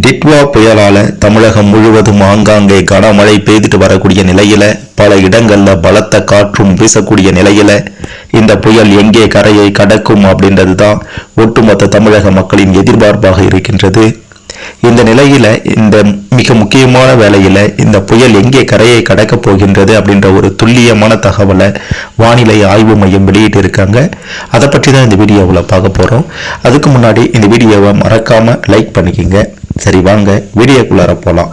டிட்வா புயலால தமிழகம் முழுவதும் ஆங்காங்கே கனமழை பெய்துட்டு வரக்கூடிய நிலையில பல இடங்கள்ல பலத்த காற்றும் வீசக்கூடிய நிலையில இந்த புயல் எங்கே கரையை கடக்கும் அப்படின்றது தான் ஒட்டுமொத்த தமிழக மக்களின் எதிர்பார்ப்பாக இருக்கின்றது. இந்த நிலையில இந்த மிக முக்கியமான வேலையில் இந்த புயல் எங்கே கரையை கடக்கப் போகின்றது அப்படின்ற ஒரு துல்லியமான தகவலை வானிலை ஆய்வு மையம் வெளியிட்டு இருக்காங்க அதை பற்றி தான் இந்த வீடியோவில் பார்க்க போகிறோம் அதுக்கு முன்னாடி இந்த வீடியோவை மறக்காம லைக் பண்ணிக்கிங்க. சரி வாங்க வீடியோக்குள்ளார போகலாம்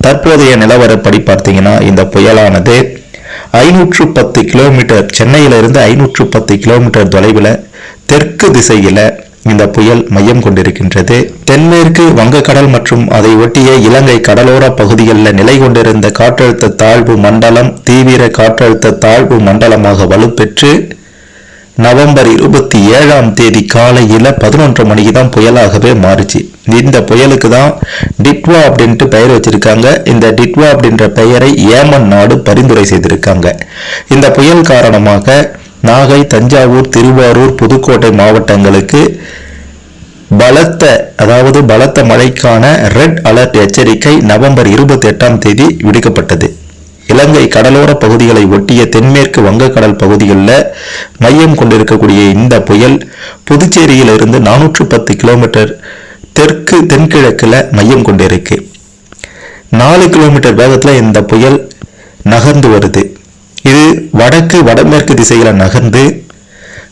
தற்போதைய நிலவரப்படி பார்த்தீங்கன்னா இந்த புயலானது ஐநூற்று பத்து கிலோமீட்டர் சென்னையிலிருந்து ஐநூற்று பத்து கிலோமீட்டர் தொலைவில் தெற்கு திசையில் இந்த புயல் மையம் கொண்டிருக்கின்றது. தென்மேற்கு வங்கக்கடல் மற்றும் அதை ஒட்டிய இலங்கை கடலோர பகுதிகளில் நிலை கொண்டிருந்த காற்றழுத்த தாழ்வு மண்டலம் தீவிர காற்றழுத்த தாழ்வு மண்டலமாக வலுப்பெற்று நவம்பர் இருபத்தி ஏழாம் தேதி காலையில் பதினொன்று மணிக்கு தான் புயலாகவே மாறுச்சு. இந்த புயலுக்கு தான் டிட்வா அப்படின்ட்டு பெயர் வச்சிருக்காங்க. இந்த டிட்வா அப்படின்ற பெயரை ஏமன் நாடு பரிந்துரை செய்திருக்காங்க. இந்த புயல் காரணமாக நாகை தஞ்சாவூர் திருவாரூர் புதுக்கோட்டை மாவட்டங்களுக்கு பலத்த அதாவது பலத்த மழைக்கான ரெட் அலர்ட் எச்சரிக்கை நவம்பர் இருபத்தி எட்டாம் தேதி விடுக்கப்பட்டது. இலங்கை கடலோர பகுதிகளை ஒட்டிய தென்மேற்கு வங்கக்கடல் பகுதிகளில் மையம் கொண்டிருக்கக்கூடிய இந்த புயல் புதுச்சேரியிலிருந்து நானூற்று பத்து கிலோமீட்டர் தெற்கு தென்கிழக்கில் மையம் கொண்டிருக்கு. நாலு கிலோமீட்டர் வேகத்தில் இந்த புயல் நகர்ந்து வருது. இது வடக்கு வடமேற்கு திசையில் நகர்ந்து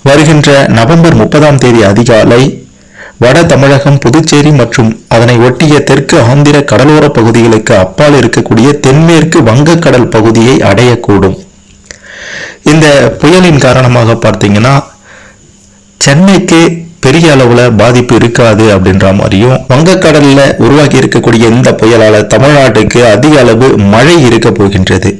வருகின்ற நவம்பர் முப்பதாம் தேதி அதிகாலை வட தமிழகம் புதுச்சேரி மற்றும் அதனை ஒட்டிய தெற்கு ஆந்திர கடலோர பகுதிகளுக்கு அப்பால் இருக்கக்கூடிய தென்மேற்கு வங்கக்கடல் பகுதியை அடையக்கூடும். இந்த புயலின் காரணமாக பார்த்தீங்கன்னா சென்னைக்கு பெரிய அளவில் பாதிப்பு இருக்காது அப்படின்ற மாதிரியும் வங்கக்கடலில் உருவாகி இருக்கக்கூடிய இந்த புயலால் தமிழ்நாட்டுக்கு அதிக அளவு மழை இருக்க போகின்றது.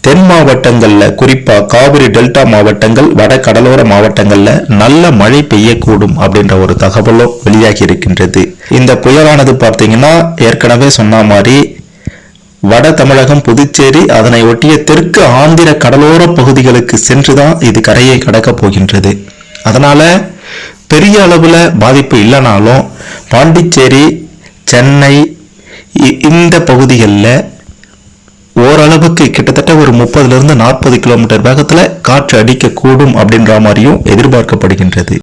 தென் மாவட்டங்களில் குறிப்பாக காவிரி டெல்டா மாவட்டங்கள் வட கடலோர மாவட்டங்களில் நல்ல மழை பெய்யக்கூடும் அப்படின்ற ஒரு தகவலும் வெளியாகி இருக்கின்றது. இந்த புயலானது பார்த்தீங்கன்னா ஏற்கனவே சொன்ன மாதிரி வட தமிழகம் புதுச்சேரி அதனை ஒட்டிய தெற்கு ஆந்திர கடலோர பகுதிகளுக்கு சென்றுதான் இது கரையை கடக்கப் போகின்றது. அதனால பெரிய அளவில் பாதிப்பு இல்லைனாலும் பாண்டிச்சேரி சென்னை இ- இந்த பகுதிகளில் ஓரளவுக்கு கிட்டத்தட்ட ஒரு முப்பதுல இருந்து நாற்பது கிலோமீட்டர் வேகத்துல காற்று அடிக்கக்கூடும் அப்படின்ற மாதிரியும் எதிர்பார்க்கப்படுகின்றது.